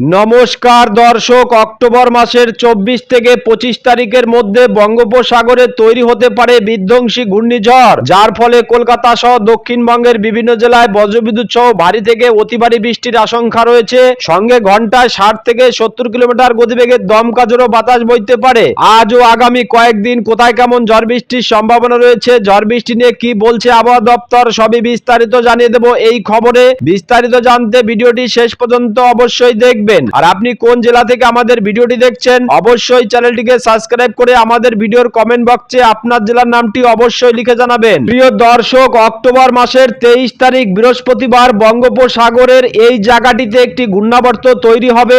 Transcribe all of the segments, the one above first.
নমস্কার, দর্শক। অক্টোবর মাসের চব্বিশ থেকে পঁচিশ তারিখের মধ্যে বঙ্গোপসাগরে তৈরি হতে পারে বিধ্বংসী ঘূর্ণিঝড়, যার ফলে কলকাতা সহ দক্ষিণবঙ্গের বিভিন্ন জেলায় বজ্রবিদ্যুৎ সহ ভারী থেকে অতি ভারী বৃষ্টির আশঙ্কা রয়েছে। সঙ্গে ঘন্টায় ষাট থেকে সত্তর কিলোমিটার গতিবেগে দমকা জোরো বাতাস বইতে পারে। আজ ও আগামী কয়েকদিন কোথায় কেমন ঝড় বৃষ্টির সম্ভাবনা রয়েছে? ঝড় বৃষ্টি নিয়ে কি বলছে আবহাওয়া দপ্তর? সবই বিস্তারিত জানিয়ে দেবো এই খবরে। বিস্তারিত জানতে ভিডিওটি শেষ পর্যন্ত অবশ্যই দেখবেন। আর আপনি কোন জেলা থেকে আমাদের ভিডিওটি দেখছেন, অবশ্যই চ্যানেলটিকে সাবস্ক্রাইব করে আমাদের ভিডিওর কমেন্ট বক্সে আপনার জেলার নামটি অবশ্যই লিখে জানাবেন। প্রিয় দর্শক, অক্টোবর মাসের তেইশ তারিখ বৃহস্পতিবার বঙ্গোপসাগরের এই জায়গাটিতে একটি ঘূর্ণাবর্ত তৈরি হবে।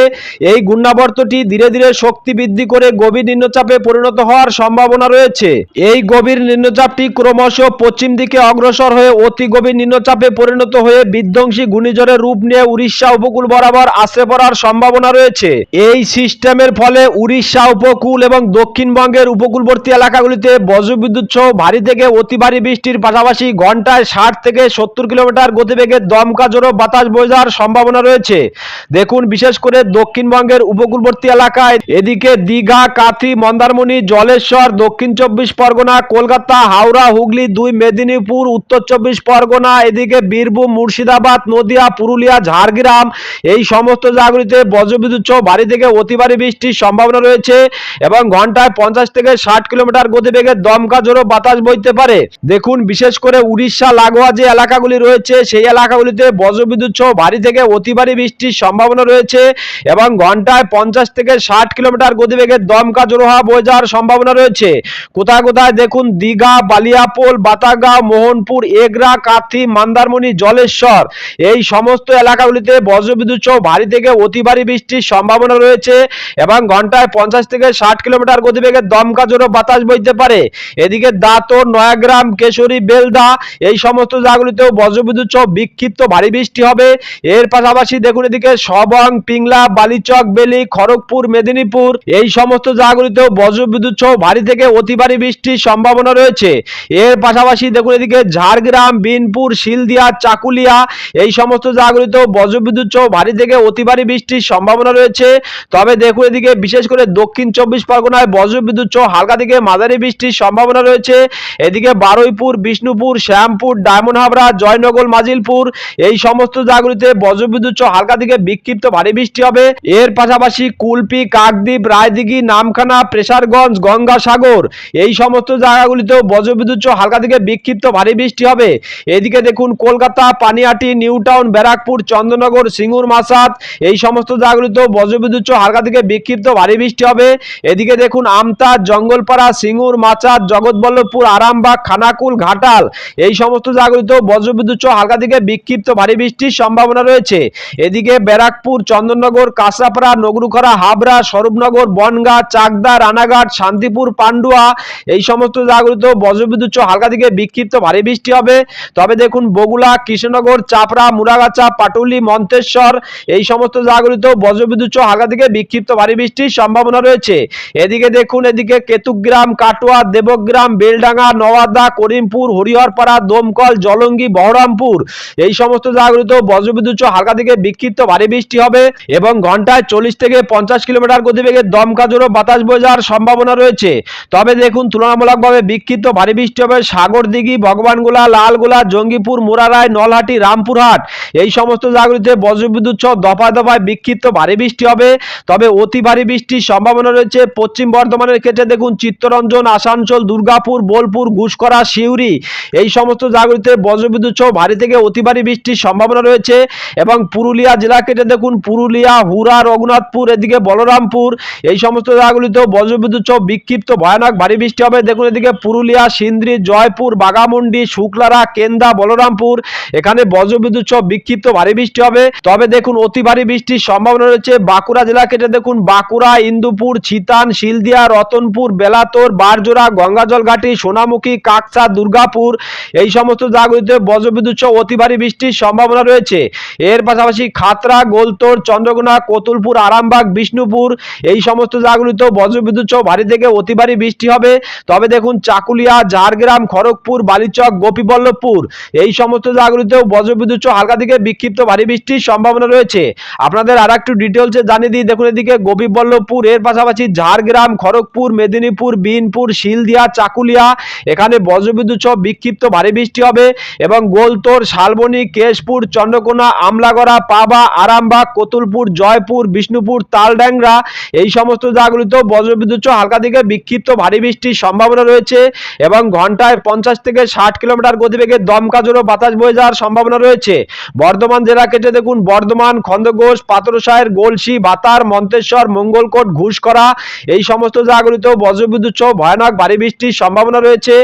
এই ঘূর্ণাবর্তটি ধীরে ধীরে শক্তি বৃদ্ধি করে গভীর নিম্নচাপে পরিণত হওয়ার সম্ভাবনা রয়েছে। এই গভীর নিম্নচাপটি ক্রমশ পশ্চিম দিকে অগ্রসর হয়ে অতি গভীর নিম্নচাপে পরিণত হয়ে বিধ্বংসী ঘূর্ণিঝড়ের রূপ নিয়ে উড়িষ্যা উপকূল বরাবর আসে পড়ার সম্ভাবনা রয়েছে। এই সিস্টেমের ফলে উড়িষ্যা উপকূল এবং দক্ষিণবঙ্গের উপকূলবর্তী এলাকাগুলিতে বজ্রবিদ্যুৎ সহ ভারী থেকে অতি ভারী বৃষ্টির পাশাপাশি ঘন্টায় ষাট থেকে সত্তর কিলোমিটার গতিবেগে দমকা জোরো বাতাস যাওয়ার সম্ভাবনা রয়েছে। দেখুন, বিশেষ করে দক্ষিণবঙ্গের উপকূলবর্তী এলাকায়। এদিকে দীঘা, কাথি, মন্দারমণি, জলেশ্বর, দক্ষিণ চব্বিশ পরগনা, কলকাতা, হাওড়া, হুগলি, দুই মেদিনীপুর, উত্তর চব্বিশ পরগনা, এদিকে বীরভূম, মুর্শিদাবাদ, নদিয়া, পুরুলিয়া, ঝাড়গ্রাম, এই সমস্ত জায়গাগুলিতে বজ্রবিদ্যুৎ সহ ভারী থেকে অতি ভারী বৃষ্টির সম্ভাবনা রয়েছে এবং ঘন্টায় পঞ্চাশ থেকে ষাট কিলোমিটার গতিবেগে দমকা জোরো বাতাস বইতে পারে। দেখুন, বিশেষ করে উড়িষ্যা, লাগোয়া যে এলাকাগুলি রয়েছে, সেই এলাকাগুলিতে বজ্রবিদ্যুৎ সহ ভারী থেকে অতি ভারী বৃষ্টির সম্ভাবনা রয়েছে এবং ঘন্টায় পঞ্চাশ থেকে ষাট কিলোমিটার গতিবেগে দমকা জোরো হওয়া বয়ে যাওয়ার সম্ভাবনা রয়েছে। কোথায় কোথায় দেখুন, দীঘা, বালিয়াপোল বাতাগাঁও মোহনপুর, এগরা, কাথি, মন্দারমণি, জলেশ্বর। এই সমস্ত এলাকাগুলিতে বজ্রবিদ্যুৎ সহ ভারী থেকে অতি ভারী বৃষ্টির সম্ভাবনা রয়েছে এবং ঘন্টায় পঞ্চাশ থেকে ষাট কিলোমিটার গতিবেগে দমকা জোরো বাতাস বইতে পারে। এদিকে দাঁতর, নয়াগ্রাম, কেশরী, বেলদা এই সমস্ত জায়গাগুলিতেও বজ্রবিদ্যুৎ সহ বিক্ষিপ্ত ভারী বৃষ্টি হবে। এর পাশাপাশি দেখুন এদিকে সবং, পিংলা, বালিচক, বেলি, খড়গপুর, মেদিনীপুর এই সমস্ত জায়গাগুলিতেও বজ্রবিদ্যুৎ সহ ভারী থেকে অতি ভারী বৃষ্টির সম্ভাবনা রয়েছে। এর পাশাপাশি দেখুন এদিকে ঝাড়গ্রাম, বিনপুর, শিলদিয়া, চাকুলিয়া এই সমস্ত জায়গাগুলিতেও বজ্রবিদ্যুৎ সহ ভারী থেকে অতি ভারী বৃষ্টির সম্ভাবনা রয়েছে। তবে দেখুন এদিকে, বিশেষ করে দক্ষিণ চব্বিশ পরগনায় বজ্রবিদ্যুৎ সহ হালকা থেকে মাঝারি বৃষ্টির সম্ভাবনা রয়েছে। এদিকে বারুইপুর, বিষ্ণুপুর, শ্যামপুর, ডায়মন্ড হাবড়া, জয়নগর, মাজিলপুর, এই সমস্ত জায়গাগুলিতে বজ্রবিদ্যুৎ সহ হালকা থেকে বিক্ষিপ্ত ভারী বৃষ্টি হবে। এর পাশাপাশি কুলপি, কাকদ্বীপ, রায়দিঘি, নামখানা, প্রেসারগঞ্জ, গঙ্গাসাগর, এই সমস্ত জায়গাগুলিতেও বজ্রবিদ্যুৎ সহ হালকা থেকে বিক্ষিপ্ত ভারী বৃষ্টি হবে। এদিকে দেখুন, কলকাতা, পানিয়াটি নিউ টাউন ব্যারাকপুর, চন্দ্রনগর, সিঙ্গুর, মাসাদ, এই সমস্ত জায়গাগুলিতেও বজ্রবিদ্যুৎ হালকা থেকে বিক্ষিপ্ত ভারী বৃষ্টি হবে। এদিকে দেখুন আমতা জঙ্গলপাড়া, সিঙ্গুর মাচার জগৎবল্লভপুর, আরামবাগ, খানাকুল, ঘাটাল, এই সমস্ত জায়গাগুলিতেও বজ্রবিদ্যুৎ হালকা থেকে বিক্ষিপ্ত ভারী বৃষ্টির সম্ভাবনা রয়েছে। এদিকে ব্যারাকপুর, চন্দননগর কাঁচরাপাড়া নগরুখরা, হাবড়া, স্বরূপনগর, বনগাঁ, চাকদা, রানাঘাট, শান্তিপুর, পান্ডুয়া, এই সমস্ত জায়গাগুলিতেও বজ্রবিদ্যুৎ হালকা থেকে বিক্ষিপ্ত ভারী বৃষ্টি হবে। তবে দেখুন বগুলা কৃষ্ণনগর, চাপড়া মুরাগাছা পাটুলি, মন্তেশ্বর, এই সমস্ত জায়গাগুলিতেও বজ্রবিদ্যুৎ হালকা থেকে বিক্ষিপ্ত ভারী বৃষ্টির সম্ভাবনা রয়েছে। এদিকে দেখুন, এদিকে কেতুগ্রাম, কাটোয়া, দেবগ্রাম, বেলডাঙ্গা, নওয়াদা, করিমপুর, হরিহরপাড়া, দমকল, জলঙ্গি, বহরমপুর, এই সমস্ত জায়গাগুলিতেও বজ্রবিদ্যুৎ সহ হালকা থেকে বিক্ষিপ্ত ভারী বৃষ্টি হবে এবং ঘন্টায় চল্লিশ থেকে পঞ্চাশ কিলোমিটার গতিবেগে দমকা জোরো বাতাস বয়ে যাওয়ার সম্ভাবনা রয়েছে। তবে দেখুন, তুলনামূলকভাবে বিক্ষিপ্ত ভারী বৃষ্টি হবে সাগরদিঘি, ভগবানগোলা, লালগোলা, জঙ্গিপুর, মোরারায়, নলহাটি, রামপুরহাট। এই সমস্ত জায়গাগুলিতে বজ্রবিদ্যুৎ সহ দফায় দফায় বিক্ষিপ্ত ভারী বৃষ্টি হবে। তবে অতি ভারী বৃষ্টির সম্ভাবনা রয়েছে। পশ্চিম বর্ধমানের ক্ষেত্রে দেখুন, চিত্তরঞ্জন, আসানসোল, দুর্গাপুর, বোলপুর ঘুষকরা শিউরি এই সমস্ত জায়গাগুলিতে বজ্রবিদ্যুৎ সহ ভারী থেকে অতি ভারী বৃষ্টির সম্ভাবনা রয়েছে এবং পুরুলিয়া জেলা কেটে দেখুন, পুরুলিয়া হুরা রঘুনাথপুর, এদিকে বলরামপুর এই সমস্ত জায়গাগুলিতেও বজ্রবিদ্যুৎ সহ বিক্ষিপ্ত ভয়ানক ভারী বৃষ্টি হবে। দেখুন, এদিকে পুরুলিয়া, সিন্দ্রি, জয়পুর বাগামুন্ডি শুক্লারা, কেন্দা, বলরামপুর এখানে বজ্রবিদ্যুৎ সহ বিক্ষিপ্ত ভারী বৃষ্টি হবে। তবে দেখুন, অতি ভারী বৃষ্টির সম্ভাবনা রয়েছে। বাঁকুড়া জেলা কেটে দেখুন, বাঁকুড়া, ইন্দুপুর চিতান শিলদিয়া, রতনপুর, বেলাতোর, বারজোড়া গঙ্গাজল ঘাটি সোনামুখী, কাকসা, দুর্গাপুর, এই সমস্ত জায়গাগুলিতে বজ্রবিদ্যুৎ সহ অতি ভারী বৃষ্টির সম্ভাবনা রয়েছে। এর পাশাপাশি খাতরা গোলতোর, চন্দ্রকোনা, কতুলপুর, আরামবাগ, বিষ্ণুপুর, এই সমস্ত জায়গাগুলিতেও বজ্রবিদ্যুৎ সহ ভারী থেকে অতি ভারী বৃষ্টি হবে। তবে দেখুন, চাকুলিয়া, ঝাড়গ্রাম, খড়গপুর, বালিচক, গোপীবল্লভপুর, এই সমস্ত জায়গাগুলিতেও বজ্রবিদ্যুৎ সহ হালকা থেকে বিক্ষিপ্ত ভারী বৃষ্টির সম্ভাবনা রয়েছে। আপনাদের আপনাদের আর একটু ডিটেলসে জানিয়ে দিই। দেখুন এদিকে গোপীবল্লভপুর এর পাশাপাশি ঝাড়গ্রাম, খড়গপুর, মেদিনীপুর, বিনপুর, শিলদিয়া, চাকুলিয়া, এখানে বজ্রবিদ্যুৎ সহ বিক্ষিপ্ত ভারী বৃষ্টি হবে এবং গোলতোর, শালবনী, কেশপুর, চন্দ্রকোনা, আমলাগড়া, পাবা, আরামবাগ, কতুলপুর, জয়পুর, বিষ্ণুপুর তালড্যাংরা এই সমস্ত জায়গাগুলিতেও বজ্রবিদ্যুৎ সহ হালকা থেকে বিক্ষিপ্ত ভারী বৃষ্টির সম্ভাবনা রয়েছে এবং ঘন্টায় পঞ্চাশ থেকে ষাট কিলোমিটার গতিবেগে দমকা জোরো বাতাস বয়ে যাওয়ার সম্ভাবনা রয়েছে। বর্ধমান জেলা কেটে দেখুন, বর্ধমান খন্দঘোষ পাথরসাহের গোলসি, বাতার, মন্তেশ্বর, মঙ্গলকোট ঘুষকরা এই সমস্ত জায়গাগুলিতেও বজ্রবিদ্যুৎ সহ ভয়ানক ভারী বৃষ্টির সম্ভাবনা রয়েছে।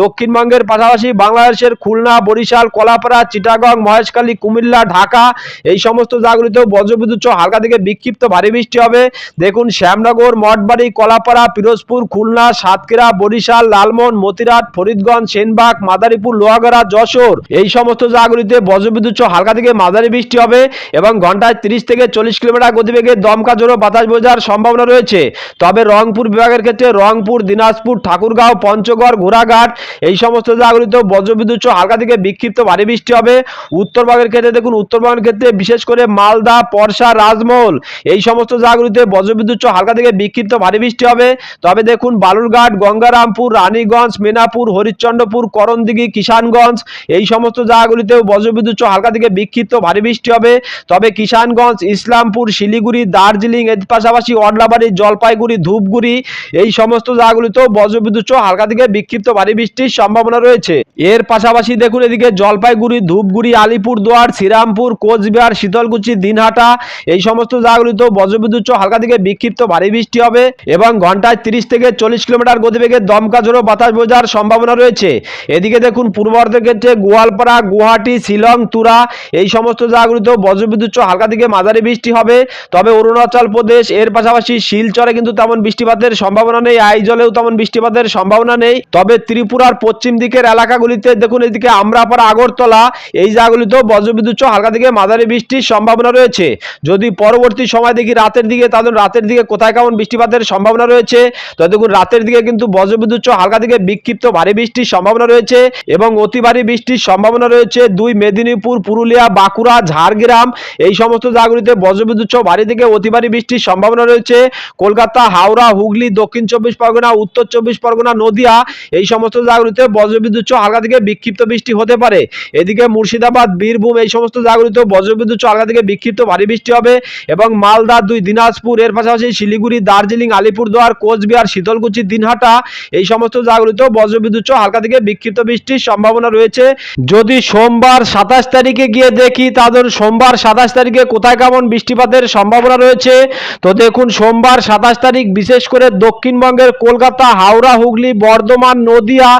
দক্ষিণবঙ্গের পাশাপাশি বাংলাদেশের খুলনা, বরিশাল, কলাপাড়া, চিটাগং, মহেশখালী, কুমিল্লা, ঢাকা, এই সমস্ত জায়গাগুলিতেও বজ্রবিদ্যুৎ সহ হালকা থেকে বিক্ষিপ্ত ভারী বৃষ্টি হবে। দেখুন শ্যামনগর, মঠবাড়ি, কলাপাড়া, পিরোজপুর, খুলনা, সাতক্ষীরা, বরিশাল, লালমোহন, মতিরাট, ফরিদগঞ্জ, সেনবাগ, মাদারীপুর, লোহাগড়া, যশোর, এই সমস্ত জায়গাগুলিতে বজ্রবিদ্যুৎ সহ হালকা থেকে মাঝারি বৃষ্টি হবে এবং ঘন্টায় তিরিশ থেকে চল্লিশ কিলোমিটার গতিবেগে দমকা জোরো বাতাস বোঝার সম্ভাবনা রয়েছে। তবে রংপুর বিভাগের ক্ষেত্রে রংপুর, দিনাজপুর, ঠাকুরগাঁও, পঞ্চগড়, ঘোড়াঘাট এই সমস্ত জায়গাগুলিতেও বজ্রবিদ্যুৎ হালকা থেকে বিক্ষিপ্ত ভারী বৃষ্টি হবে। উত্তরবঙ্গের ক্ষেত্রে দেখুন উত্তরবঙ্গের ক্ষেত্রে বিশেষ করে মালদা, পরশা, রাজমহল এই সমস্ত জায়গাগুলিতে বজ্রবিদ্যুৎ হালকা থেকে বিক্ষিপ্ত ভারী বৃষ্টি হবে। তবে দেখুন, বালুরঘাট, গঙ্গারামপুর, রানীগঞ্জ, মেনাপুর, হরিশ্চন্দ্রপুর, করণদিঘি, কিষানগঞ্জ এই সমস্ত জায়গাগুলিতেও বজ্রবিদ্যুৎ হালকা থেকে বিক্ষিপ্ত ভারী বৃষ্টি হবে। তবে কিষানগঞ্জ ইসলামপুর, শিলিগুড়ি, দার্জিলিং, এর পাশাপাশি অডলাবাড়ি জলপাইগুড়ি, ধূপগুড়ি, এই সমস্ত জায়গাগুলিতেও বজ্রবিদ্যুৎ সহ হালকা থেকে বিক্ষিপ্ত ভারী বৃষ্টির সম্ভাবনা রয়েছে। এর পাশাপাশি দেখুন এদিকে জলপাইগুড়ি, ধূপগুড়ি, আলিপুরদুয়ার, শ্রীরামপুর, কোচবিহার, শীতলকুচি, দিনহাটা, এই সমস্ত জায়গাগুলিতেও বজ্রবিদ্যুৎ সহ হালকা থেকে বিক্ষিপ্ত ভারী বৃষ্টি হবে এবং ঘন্টায় তিরিশ থেকে চল্লিশ কিলোমিটার গতিবেগে দমকা ঝোড়ো বাতাস বোঝার সম্ভাবনা রয়েছে। এদিকে দেখুন পূর্ব ভারতের ক্ষেত্রে গোয়ালপাড়া, গুয়াহাটি, শিলং, তুরা, এই সমস্ত জায়গাগুলিতেও বজ্রবিদ্যুৎ হালকা থেকে মাঝারি বৃষ্টি হবে। তবে অরুণাচল প্রদেশ, এর পাশাপাশি শিলচরে কিন্তু তেমন বৃষ্টিপাতের সম্ভাবনা নেই, আইজলেও তেমন বৃষ্টিপাতের সম্ভাবনা নেই। তবে ত্রিপুরার পশ্চিম দিকের এলাকাগুলিতে দেখুন, এদিকে আমরাপাড়া, আগরতলা, এই জায়গাগুলিতেও বজ্রবিদ্যুৎ হালকা থেকে মাঝারি বৃষ্টির সম্ভাবনা রয়েছে। যদি পরবর্তী সময় দেখি রাতের দিকে তাদের রাতের দিকে কোথায় কেমন বৃষ্টিপাতের সম্ভাবনা রয়েছে? তো দেখুন, রাতের দিকে কিন্তু বজ্রবিদ্যুৎ হালকা থেকে বিক্ষিপ্ত ভারী বৃষ্টির সম্ভাবনা রয়েছে এবং অতি ভারী বৃষ্টির সম্ভাবনা রয়েছে দুই মেদিনীপুর, পুরুলিয়া, বাঁকুড়া, ঝাড়গ্রাম। এই সমস্ত জায়গাগুলিতে বজ্রবিদ্যুৎ সহ ভারী থেকে অতি ভারী বৃষ্টির সম্ভাবনা রয়েছে। কলকাতা, হাওড়া, হুগলি, দক্ষিণ চব্বিশ পরগনা, উত্তর চব্বিশ পরগনা, নদিয়া, এই সমস্ত জায়গাগুলিতে বজ্রবিদ্যুৎ সহ হালকা থেকে বিক্ষিপ্ত বৃষ্টি হতে পারে। এদিকে মুর্শিদাবাদ, বীরভূম এই সমস্ত জায়গাগুলিতেও বজ্রবিদ্যুৎ সহ হালকা থেকে বিক্ষিপ্ত ভারী বৃষ্টি হবে এবং মালদা দুই, দিনাজপুর, এর পাশাপাশি শিলিগুড়ি, দার্জিলিং, আলিপুরদুয়ার, কোচবিহার, শীতলকুচি, দিনহাটা এই সমস্ত জায়গাগুলিতেও বজ্রবিদ্যুৎ সহ হালকা থেকে বিক্ষিপ্ত বৃষ্টির সম্ভাবনা রয়েছে। যদি সোমবার সাতাশ তারিখে গিয়ে দেখি তাদের সোমবার সাতাশ তারিখে কোথায় কেমন বৃষ্টিপাতের সম্ভাবনা রয়েছে, তো দেখুন সোমবার সাতাশ তারিখ বিশেষ করে দক্ষিণবঙ্গের কলকাতা, হাওড়া, হুগলি, বর্ধমান, নদিয়া,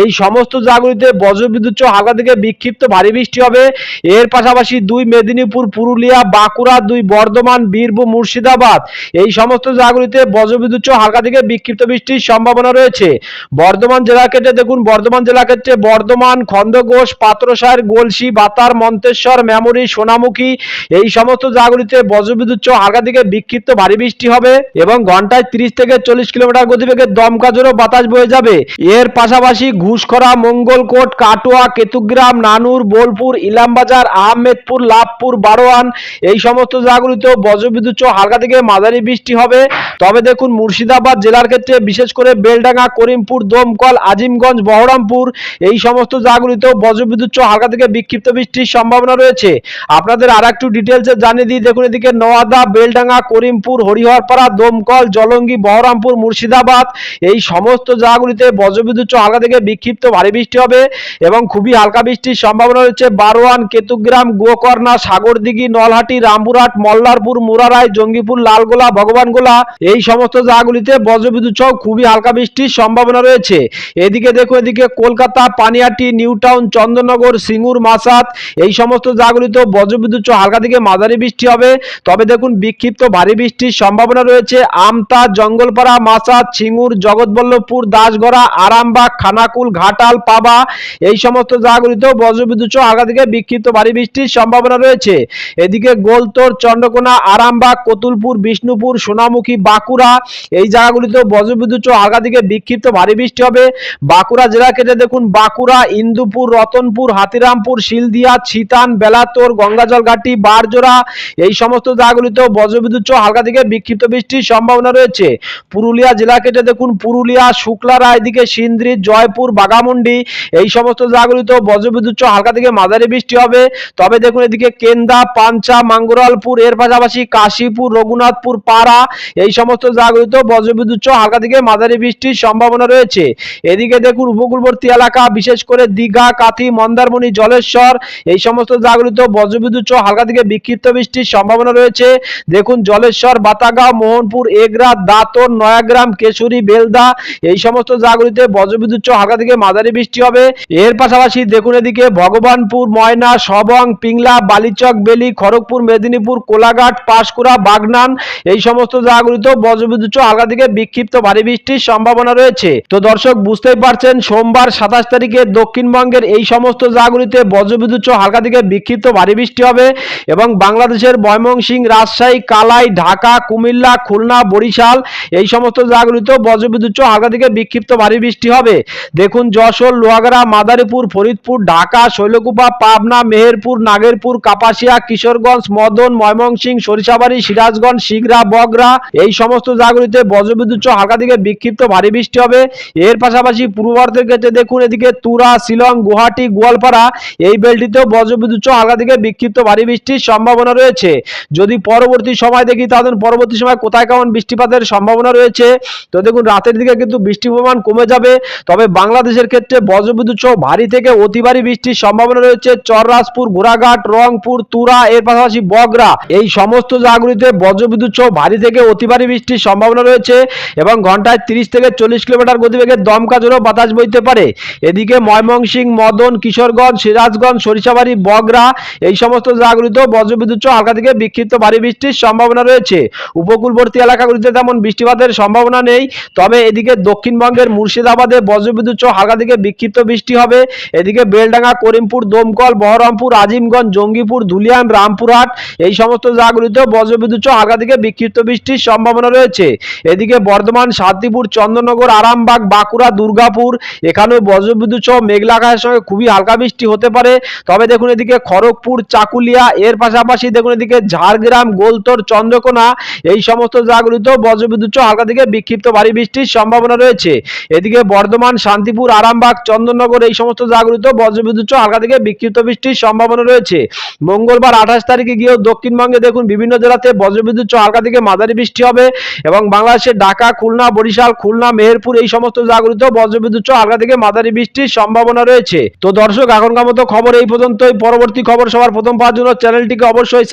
এই সমস্ত জায়গাগুলিতে বজ্রবিদ্যুৎ হালকা থেকে বিক্ষিপ্ত ভারী বৃষ্টি হবে। এর পাশাপাশি দুই মেদিনীপুর, পুরুলিয়া, বাঁকুড়া, দুই বর্ধমান, বীরভূম, মুর্শিদাবাদ, এই সমস্ত জায়গাগুলিতে বজ্রবিদ্যুৎ হালকা থেকে বিক্ষিপ্ত বৃষ্টির সম্ভাবনা রয়েছে। বর্ধমান জেলা ক্ষেত্রে দেখুন, বর্ধমান জেলা ক্ষেত্রে বর্ধমান খন্দঘোষ পাত্রসার গোলসি, বাতার, মন্তেশ্বর, মেমরি, সোনামুখী, এই সমস্ত জায়গাগুলিতে বজ্রবিদ্যুৎ সহ হালকা থেকে বিক্ষিপ্ত ভারী বৃষ্টি হবে এবং ঘন্টায় তিরিশ থেকে চল্লিশ কিলোমিটার গতিবেগে দমকা জোরও বাতাস বয়ে যাবে। এর পাশাপাশি ঘুষখরা, মঙ্গলকোট, কাটোয়া, কেতুগ্রাম, নানুর, বোলপুর, ইলামবাজার, আহমেদপুর, লাভপুর, বারোয়ান এই সমস্ত জায়গাগুলিতেও বজ্রবিদ্যুৎ সহ হালকা থেকে মাঝারি বৃষ্টি হবে। তবে দেখুন, মুর্শিদাবাদ জেলার ক্ষেত্রে বিশেষ করে বেলডাঙ্গা, করিমপুর, দমকল, আজিমগঞ্জ, বহরমপুর এই সমস্ত জায়গাগুলিতেও বজ্রবিদ্যুৎ সহ হালকা থেকে বিক্ষিপ্ত বৃষ্টির সম্ভাবনা রয়েছে। আপনাদের আর একটু ডিটেলসে জানিয়ে দিই দেখুন এদিকে নোয়াদা বেলডাঙ্গা, করিমপুর, হরিহরপাড়া, দমকল, জলঙ্গি, বহরমপুর, মুর্শিদাবাদ, এই সমস্ত জায়গাগুলিতে বজ্রবিদ্যুৎ হালকা থেকে বিক্ষিপ্ত ভারী বৃষ্টি হবে এবং খুবই হালকা বৃষ্টির সম্ভাবনা রয়েছে বারোয়ান, কেতুগ্রাম, গোকর্ণা, সাগরদিঘি, নলহাটি, রামপুরহাট, মল্লারপুর, মুরারাই, জঙ্গিপুর, লালগোলা, ভগবানগোলা, এই সমস্ত জায়গাগুলিতে বজ্রবিদ্যুৎ সহ খুবই হালকা বৃষ্টির সম্ভাবনা রয়েছে। এদিকে দেখুন এদিকে কলকাতা, পানিয়াটি নিউ টাউন চন্দননগর সিঙ্গুর মাসাত এই সমস্ত জায়গাগুলিতেও বজ্রবিদ্যুৎ হালকা থেকে মাঝারি বৃষ্টি হবে। তবে দেখুন, বিক্ষিপ্ত ভারী বৃষ্টির সম্ভাবনা রয়েছে। আমতা, জঙ্গলপাড়া মাসাত সিঙ্গুর জগৎবল্লভপুর, দাসগড়া, আরামবাগ, খানাকুল, ঘাটাল, পাবা, এই সমস্ত জায়গাগুলিতেও বজ্রবিদ্যুৎ সহ থেকে বিক্ষিপ্ত ভারী বৃষ্টির সম্ভাবনা রয়েছে। এদিকে গোলতোর, চন্দ্রকোনা, আরামবাগ, কতুলপুর, বিষ্ণুপুর, সোনামুখী, বাঁকুড়া, এই জায়গাগুলিতেও বজ্রবিদ্যুৎ সহ থেকে বিক্ষিপ্ত ভারী বৃষ্টি হবে। বাঁকুড়া জেলা কেটে দেখুন, বাঁকুড়া, ইন্দুপুর, রতনপুর, হাতিরামপুর, শিলদিয়া, ছিতান, বেলাতোর গঙ্গাজল ঘাটি বারজোড়া এই সমস্ত জায়গাগুলিতেও বজ্রবিদ্যুৎ সহ হালকা থেকে বিক্ষিপ্ত বৃষ্টির সম্ভাবনা রয়েছে। পুরুলিয়া জেলা কেটে দেখুন, পুরুলিয়া শুক্লারা এদিকে সিন্দ্রি, জয়পুর বাগামুন্ডি এই সমস্ত জায়গাগুলিতেও বজ্রবিদ্যুৎ সহ হালকা থেকে মাঝারি বৃষ্টি হবে। তবে দেখুন এদিকে কেন্দা পাঞ্চা মাঙ্গরলপুর, এর পাশাপাশি কাশীপুর, রঘুনাথপুর, পাড়া, এই সমস্ত জায়গাগুলিতেও বজ্রবিদ্যুৎ সহ হালকা থেকে মাঝারি বৃষ্টির সম্ভাবনা রয়েছে। এদিকে দেখুন, উপকূলবর্তী এলাকা, বিশেষ করে দীঘা, কাথি, মন্দারমণি, জলেশ্বর, এই সমস্ত জায়গাগুলিতেও বজ্রবিদ্যুৎ সহ হালকা থেকে বিক্ষিপ্ত বৃষ্টির সম্ভাবনা রয়েছে। দেখুন, জলেশ্বর, বাতাগাঁও, মোহনপুর, এগরা দাঁতন নয়াগ্রাম, কেশরী, বেলদা, এই সমস্ত জায়গাগুলিতে বজ্রবিদ্যুৎ হালকা থেকে মাঝারি বৃষ্টি হবে। এর পাশাপাশি দেখুন এদিকে ভগবানপুর, ময়না, সবং, পিংলা, বালিচক, বেলি, খড়গপুর, মেদিনীপুর, কোলাঘাট, পাঁশকুড়া, বাগনান, এই সমস্ত জায়গাগুলিতেও বজ্রবিদ্যুৎ হালকা থেকে বিক্ষিপ্ত ভারী বৃষ্টির সম্ভাবনা রয়েছে। তো দর্শক, বুঝতেই পারছেন, সোমবার সাতাশ তারিখে দক্ষিণবঙ্গের এই সমস্ত জায়গাগুলিতে বজ্রবিদ্যুৎ হালকা থেকে বিক্ষিপ্ত ভারী বৃষ্টি হবে এবং বাংলাদেশের ময়মনসিংহ, রাজশাহী, কালাই, ঢাকা, কুমিল্লা, খুলনা, বরিশাল এই সমস্ত জায়গাগুলিতেও বজ্রবিদ্যুৎ হালকা থেকে বিক্ষিপ্ত ভারী বৃষ্টি হবে। দেখুন যশোর, লোহাগড়া, মাদারীপুর, ফরিদপুর, ঢাকা, শৈলকুপা, পাবনা, মেহেরপুর, নাগেরপুর, কাপাসিয়া, কিশোরগঞ্জ, মদন, ময়মনসিংহ, সরিষাবাড়ি, সিরাজগঞ্জ, শিগরা বগরা এই সমস্ত জায়গাগুলিতে বজ্রবিদ্যুৎ হালকা থেকে বিক্ষিপ্ত ভারী বৃষ্টি হবে। এর পাশাপাশি পূর্ব ভারতের ক্ষেত্রে দেখুন এদিকে তুরা, শিলং, গুয়াহাটি, গোয়ালপাড়া এই বেলটিতেও বজ্রবিদ্যুৎ হালকা থেকে বিক্ষিপ্ত ভারী বৃষ্টির সম্ভাবনা রয়েছে। যদি পরবর্তী সময় দেখি, তাহলে পরবর্তী সময় কোথায় কেমন বৃষ্টিপাতের সম্ভাবনা রয়েছে? তো দেখুন, রাতের দিকে কিন্তু বৃষ্টির পরিমাণ কমে যাবে। তবে বাংলাদেশের ক্ষেত্রে বজ্রবিদ্যুৎ সহ ভারী থেকে অতি ভারী বৃষ্টির সম্ভাবনা রয়েছে। চররাজপুর ঘোড়াঘাট রংপুর, তুরা, এর পাশাপাশি বগরা এই সমস্ত জায়গাগুলিতে বজ্রবিদ্যুৎ সহ ভারী থেকে অতি ভারী বৃষ্টির সম্ভাবনা রয়েছে এবং ঘন্টায় তিরিশ থেকে চল্লিশ কিলোমিটার গতিবেগে দমকা জোরও বাতাস বইতে পারে। এদিকে ময়মনসিংহ, মদন, কিশোরগঞ্জ, সিরাজগঞ্জ, সরিষাবাড়ি বগরা এই সমস্ত জায়গাগুলিতেও বজ্রবিদ্যুৎ সহ হালকা থেকে বিক্ষিপ্ত ভারী বৃষ্টির সম্ভাবনা রয়েছে। উপকূলবর্তী এলাকাগুলিতে তেমন বৃষ্টিপাতের সম্ভাবনা নেই। তবে এদিকে দক্ষিণবঙ্গের মুর্শিদাবাদে বজ্রবিদ্যুৎ সহ হালকা থেকে বিক্ষিপ্ত বৃষ্টি হবে। এদিকে বেলডাঙ্গা, করিমপুর, দমকল, বহরমপুর আজিমগঞ্জ জঙ্গিপুর, ধুলিয়ান, রামপুরহাট এই সমস্ত জায়গাগুলিতেও বজ্রবিদ্যুৎ সহ হালকা থেকে বিক্ষিপ্ত বৃষ্টির সম্ভাবনা রয়েছে। এদিকে বর্ধমান, শান্তিপুর চন্দননগর আরামবাগ, বাঁকুড়া, দুর্গাপুর এখানেও বজ্রবিদ্যুৎ সহ মেঘলা আকাশের সঙ্গে খুবই হালকা বৃষ্টি হতে পারে। তবে দেখুন এদিকে খড়গপুর, চাকুলিয়া, এর পাশাপাশি দেখুন এদিকে ঝাড়গ্রাম, গোলতর, চন্দ্রকোনা এই সমস্ত জায়গাগুলিতেও বজ্রবিদ্যুৎ হালকা থেকে বিক্ষিপ্ত ভারী বৃষ্টির সম্ভাবনা রয়েছে। এদিকে বর্ধমান, শান্তিপুর, আরামবাগ, চন্দননগর এই সমস্ত জায়গাগুলিতেও বজ্রবিদ্যুৎ হালকা থেকে বিক্ষিপ্ত বৃষ্টির সম্ভাবনা রয়েছে। মঙ্গলবার আঠাশ তারিখে গিয়েও দক্ষিণবঙ্গে দেখুন বিভিন্ন জেলাতে বজ্রবিদ্যুৎ হালকা থেকে মাঝারি বৃষ্টি হবে এবং বাংলাদেশের ঢাকা, খুলনা, বরিশাল, খুলনা, মেহেরপুর এই সমস্ত জায়গাগুলিতেও বজ্রবিদ্যুৎ হালকা থেকে মাঝারি বৃষ্টির সম্ভাবনা রয়েছে। তো দর্শক, এখনকার মতো খবর এই পর্যন্তই। পরবর্তী খবর সবার প্রথম পাওয়ার জন্য চ্যানেলটিকে অবশ্যই